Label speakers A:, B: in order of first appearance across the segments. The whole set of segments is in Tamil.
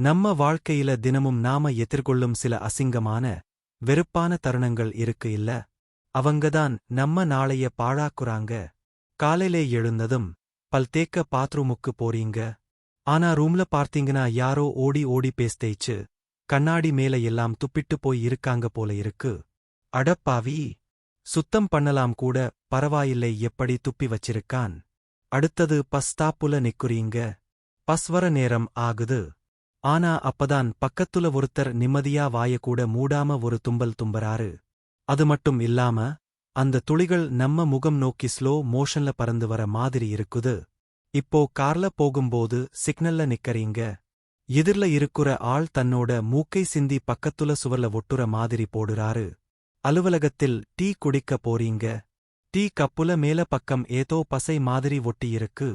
A: நம்ம வாழ்க்கையில தினமும் நாம எதிர்கொள்ளும் சில அசிங்கமான வெறுப்பான தருணங்கள் இருக்கு இல்ல? அவங்கதான் நம்ம நாளைய பாழாக்குறாங்க. காலையிலே எழுந்ததும் பல் தேக்க பாத்ரூமுக்கு போறீங்க. ஆனா ரூம்ல பார்த்தீங்கன்னா யாரோ ஓடி ஓடி பேஸ்தேய்ச்சு கண்ணாடி மேல எல்லாம் துப்பிட்டு போய் இருக்காங்க போல இருக்கு. அடப்பாவி சுத்தம் பண்ணலாம் கூட பரவாயில்லை எப்படி துப்பி வச்சிருக்கான்? அடுத்தது பஸ் ஸ்டாப்புல நிக்குறீங்க. பஸ் வர நேரம் ஆகுது. ஆனா அப்பதான் பக்கத்துல ஒருத்தர் நிம்மதியா வாயக்கூட மூடாம ஒரு தும்பல் தும்பறாரு. அது மட்டும் இல்லாம அந்த துளிகள் நம்ம முகம் நோக்கி ஸ்லோ மோஷன்ல பறந்து வர மாதிரி இருக்குது. இப்போ கார்ல போகும்போது சிக்னல்ல நிக்கறீங்க. எதிர்ல இருக்குற ஆள் தன்னோட மூக்கை சிந்தி பக்கத்துல சுவர்ல ஒட்டுற மாதிரி போடுறாரு. அலுவலகத்தில் டீ குடிக்க போறீங்க. டீ கப்புல மேல பக்கம் ஏதோ பசை மாதிரி ஒட்டியிருக்கு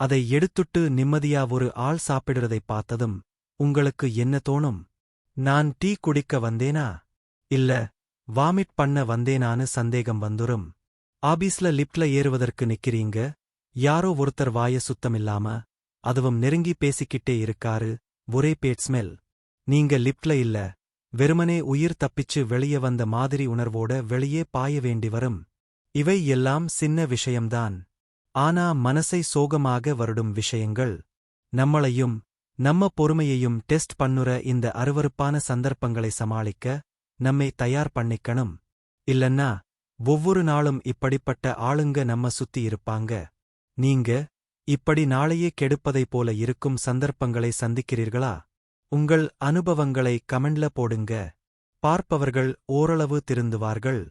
A: அதை எடுத்துட்டு நிம்மதியா ஒரு ஆள் சாப்பிடுறதைப் பார்த்ததும் உங்களுக்கு என்ன தோணும்? நான் டீ குடிக்க வந்தேனா? இல்ல வாமிட் பண்ண வந்தேனான்னு சந்தேகம் வந்துரும். ஆபீஸ்ல லிப்ட்ல ஏறுவதற்கு நிக்கிறீங்க? யாரோ ஒருத்தர் வாய சுத்தமில்லாம அதுவும் நெருங்கி பேசிக்கிட்டே இருக்காரு. ஒரே பேட் ஸ்மெல். நீங்க லிப்ட்ல இல்ல. வெறுமனே உயிர் தப்பிச்சு வெளியே வந்த மாதிரி உணர்வோட வெளியே பாய வேண்டி வரும். இவை எல்லாம் சின்ன விஷயம்தான். ஆனா மனசை சோகமாக வருடும் விஷயங்கள். நம்மளையும் நம்ம பொறுமையையும் டெஸ்ட் பண்ணுற இந்த அருவருப்பான சந்தர்ப்பங்களை சமாளிக்க நம்மை தயார் பண்ணிக்கணும். இல்லன்னா ஒவ்வொரு நாளும் இப்படிப்பட்ட ஆளுங்க நம்ம சுத்தி இருப்பாங்க. நீங்க இப்படி நாளையே கெடுப்பதைப் போல இருக்கும் சந்தர்ப்பங்களை சந்திக்கிறீர்களா? உங்கள் அனுபவங்களை கமெண்ட்ல போடுங்க. பார்ப்பவர்கள் ஓரளவு திருந்துவார்கள்.